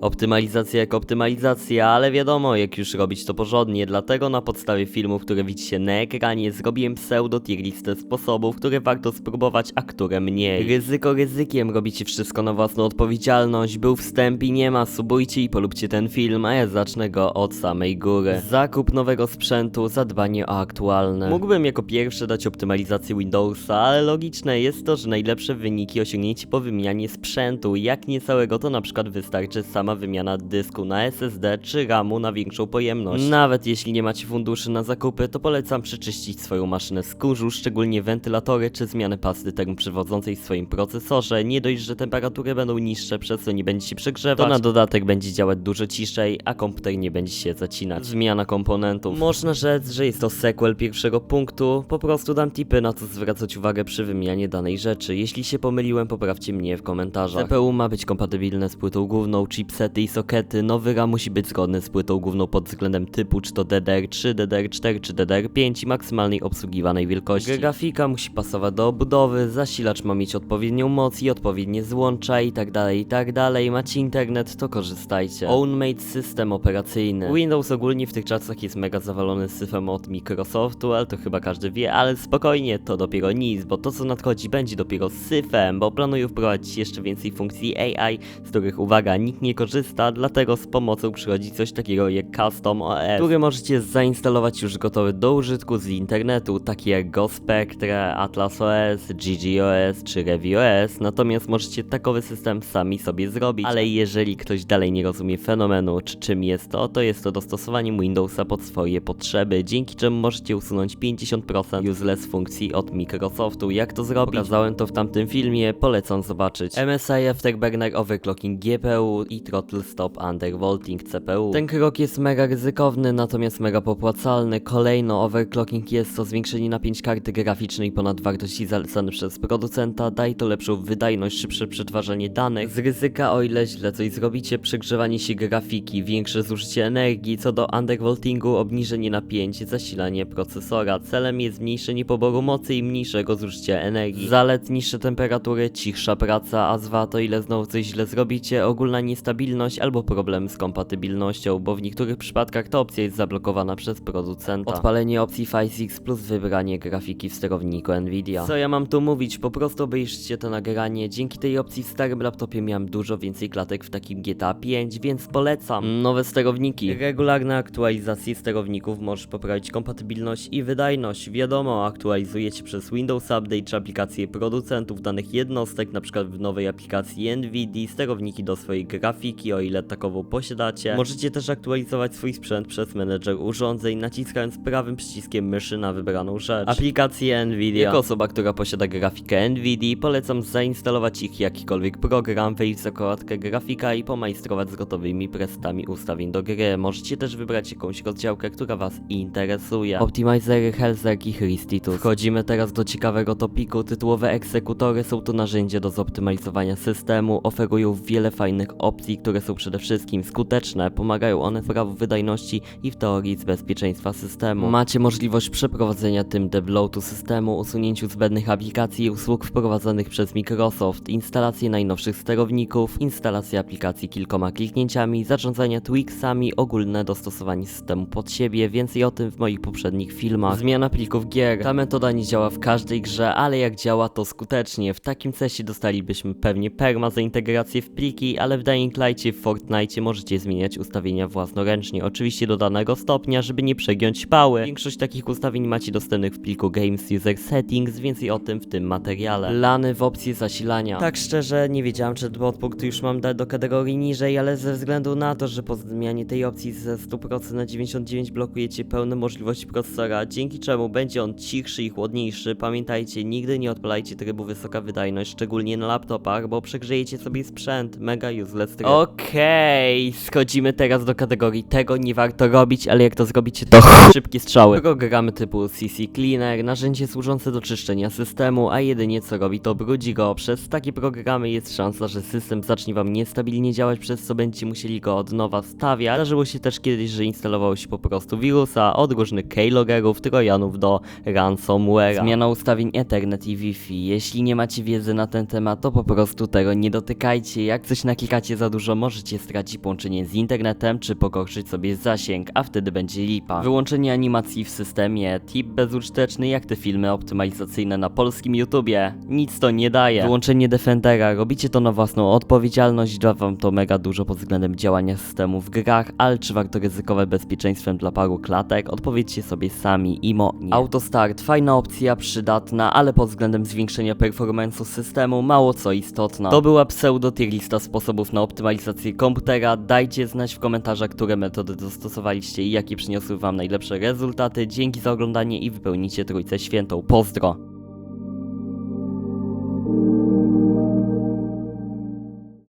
Optymalizacja jak optymalizacja, ale wiadomo jak już robić to porządnie, dlatego na podstawie filmów, które widzicie na ekranie zrobiłem pseudo tier listę sposobów, które warto spróbować, a które mniej. Ryzyko ryzykiem, robicie wszystko na własną odpowiedzialność, był wstęp i nie ma, subujcie i polubcie ten film, a ja zacznę go od samej góry. Zakup nowego sprzętu, zadbanie o aktualne. Mógłbym jako pierwszy dać optymalizację Windowsa, ale logiczne jest to, że najlepsze wyniki osiągnięcie po wymianie sprzętu, jak nie całego to na przykład wystarczy sama wymiana dysku na SSD czy RAMu na większą pojemność. Nawet jeśli nie macie funduszy na zakupy, to polecam przeczyścić swoją maszynę z kurzu, szczególnie wentylatory czy zmianę pasty termoprzewodzącej w swoim procesorze. Nie dość, że temperatury będą niższe, przez co nie będzie się przegrzewać, to na dodatek będzie działać dużo ciszej, a komputer nie będzie się zacinać. Zmiana komponentów. Można rzec, że jest to sequel pierwszego punktu, po prostu dam tipy na co zwracać uwagę przy wymianie danej rzeczy. Jeśli się pomyliłem, poprawcie mnie w komentarzach. CPU ma być kompatybilne z płytą główną, chipsety i sokety, nowy RAM musi być zgodny z płytą główną pod względem typu, czy to DDR3, DDR4 czy DDR5 i maksymalnej obsługiwanej wielkości. Grafika musi pasować do obudowy, zasilacz ma mieć odpowiednią moc i odpowiednie złącza i tak dalej, i tak dalej. Macie internet, to korzystajcie. OwnMate system operacyjny. Windows ogólnie w tych czasach jest mega zawalony syfem od Microsoftu, ale to chyba każdy wie, ale spokojnie, to dopiero nic, bo to co nadchodzi będzie dopiero syfem, bo planuję wprowadzić jeszcze więcej funkcji AI, z których uwaga, nikt nie korzysta, dlatego z pomocą przychodzi coś takiego jak Custom OS, który możecie zainstalować już gotowy do użytku z internetu, takie jak Go Spectre, Atlas OS, GGOS czy ReviOS, natomiast możecie takowy system sami sobie zrobić, ale jeżeli ktoś dalej nie rozumie fenomenu, czy czym jest to, to jest to dostosowanie Windowsa pod swoje potrzeby, dzięki czemu możecie usunąć 50% useless funkcji od Microsoftu. Jak to zrobić? Pokazałem to w tamtym filmie, polecam zobaczyć. MSI Afterburner Overclocking GPU i Throttle Stop Undervolting CPU. Ten krok jest mega ryzykowny, natomiast mega popłacalny. Kolejno overclocking jest to zwiększenie napięć karty graficznej ponad wartości zalecane przez producenta, daj to lepszą wydajność, szybsze przetwarzanie danych. Z ryzyka o ile źle coś zrobicie, przegrzewanie się grafiki, większe zużycie energii, co do undervoltingu, obniżenie napięć, zasilanie procesora. Celem jest zmniejszenie poboru mocy i mniejszego zużycia energii. Zalet niższe temperatury, cichsza praca, a zwa to ile znowu coś źle zrobicie, ogólna niestabilność albo problem z kompatybilnością, bo w niektórych przypadkach ta opcja jest zablokowana przez producenta. Odpalenie opcji PhySix plus wybranie grafiki w sterowniku Nvidia. Co ja mam tu mówić? Po prostu obejrzyjcie to nagranie. Dzięki tej opcji w starym laptopie miałem dużo więcej klatek w takim GTA 5, więc polecam. Nowe sterowniki. Regularne aktualizacje sterowników możesz poprawić kompatybilność i wydajność. Wiadomo, aktualizujecie przez Windows Update czy aplikacje producentów danych jednostek, np. w nowej aplikacji NVIDIA, sterowniki do swojej grafiki, o ile takową posiadacie. Możecie też aktualizować swój sprzęt przez menedżer urządzeń, naciskając prawym przyciskiem myszy na wybraną rzecz. Aplikacje NVIDIA. Jako osoba, która posiada grafikę NVIDIA, polecam zainstalować ich jakikolwiek program, wejść w zakładkę grafika i pomajstrować z gotowymi prestami ustawień do gry. Możecie też wybrać jakąś rozdziałkę, która Was interesuje. Optimizery, Hellsec i Hristitus. Wchodzimy teraz do ciekawego topiku. Tytułowe egzekutory są to narzędzie do zoptymalizowania systemu, oferują wiele fajnych opcji, które są przede wszystkim skuteczne. Pomagają one w prawo wydajności i w teorii z bezpieczeństwa systemu. Macie możliwość przeprowadzenia tym debloatu systemu, usunięciu zbędnych aplikacji i usług wprowadzonych przez Microsoft, instalację najnowszych sterowników, instalację aplikacji kilkoma kliknięciami, zarządzanie Twixami, ogólne dostosowanie systemu pod siebie, więcej o tym w moich poprzednich filmach. Zmiana plików gier. Ta metoda nie działa w każdej grze, ale jak działa to skutecznie. W takim cesie dostalibyśmy pewnie perma za integrację w pliki, ale w Dying Light'cie w Fortnite możecie zmieniać ustawienia własnoręcznie, oczywiście do danego stopnia, żeby nie przegiąć pały. Większość takich ustawień macie dostępnych w pliku Games User Settings, więcej o tym w tym materiale. Lany w opcji zasilania. Tak szczerze, nie wiedziałem, czy podpunkt już mam dać do kategorii niżej, ale ze względu na to, że po zmianie tej opcji ze 100% na 99 blokujecie pełne możliwości procesora, dzięki czemu będzie on cichszy i chłodniejszy. Pamiętajcie, nigdy nie odpalajcie trybu wysoka wydajność, szczególnie na laptopach, bo przegrzejecie sobie sprzęt. Mega useless tryb. Okej, schodzimy teraz do kategorii tego nie warto robić, ale jak to zrobicie to szybkie strzały. Programy typu CC Cleaner, narzędzie służące do czyszczenia systemu, a jedynie co robi to brudzi go. Przez takie programy jest szansa, że system zacznie wam niestabilnie działać, przez co będziecie musieli go od nowa stawiać. Zdarzyło się też kiedyś, że instalowało się po prostu wirusa od różnych keylogerów, trojanów do ransomware'a. Zmiana ustawień Ethernet i Wi-Fi. Jeśli nie macie wiedzy na ten temat, to po prostu tego nie dotykajcie. Jak coś naklikacie za dużo dużo, możecie stracić połączenie z internetem, czy pogorszyć sobie zasięg, a wtedy będzie lipa. Wyłączenie animacji w systemie, tip bezużyteczny jak te filmy optymalizacyjne na polskim YouTubie. Nic to nie daje. Wyłączenie Defendera, robicie to na własną odpowiedzialność, da wam to mega dużo pod względem działania systemu w grach, ale czy warto ryzykować bezpieczeństwem dla paru klatek? Odpowiedzcie sobie sami, imo nie. Autostart, fajna opcja, przydatna, ale pod względem zwiększenia performance'u systemu mało co istotna. To była pseudo lista sposobów na optymalizację komputera. Dajcie znać w komentarzach, które metody dostosowaliście i jakie przyniosły wam najlepsze rezultaty. Dzięki za oglądanie i wypełnicie trójcę świętą. Pozdro!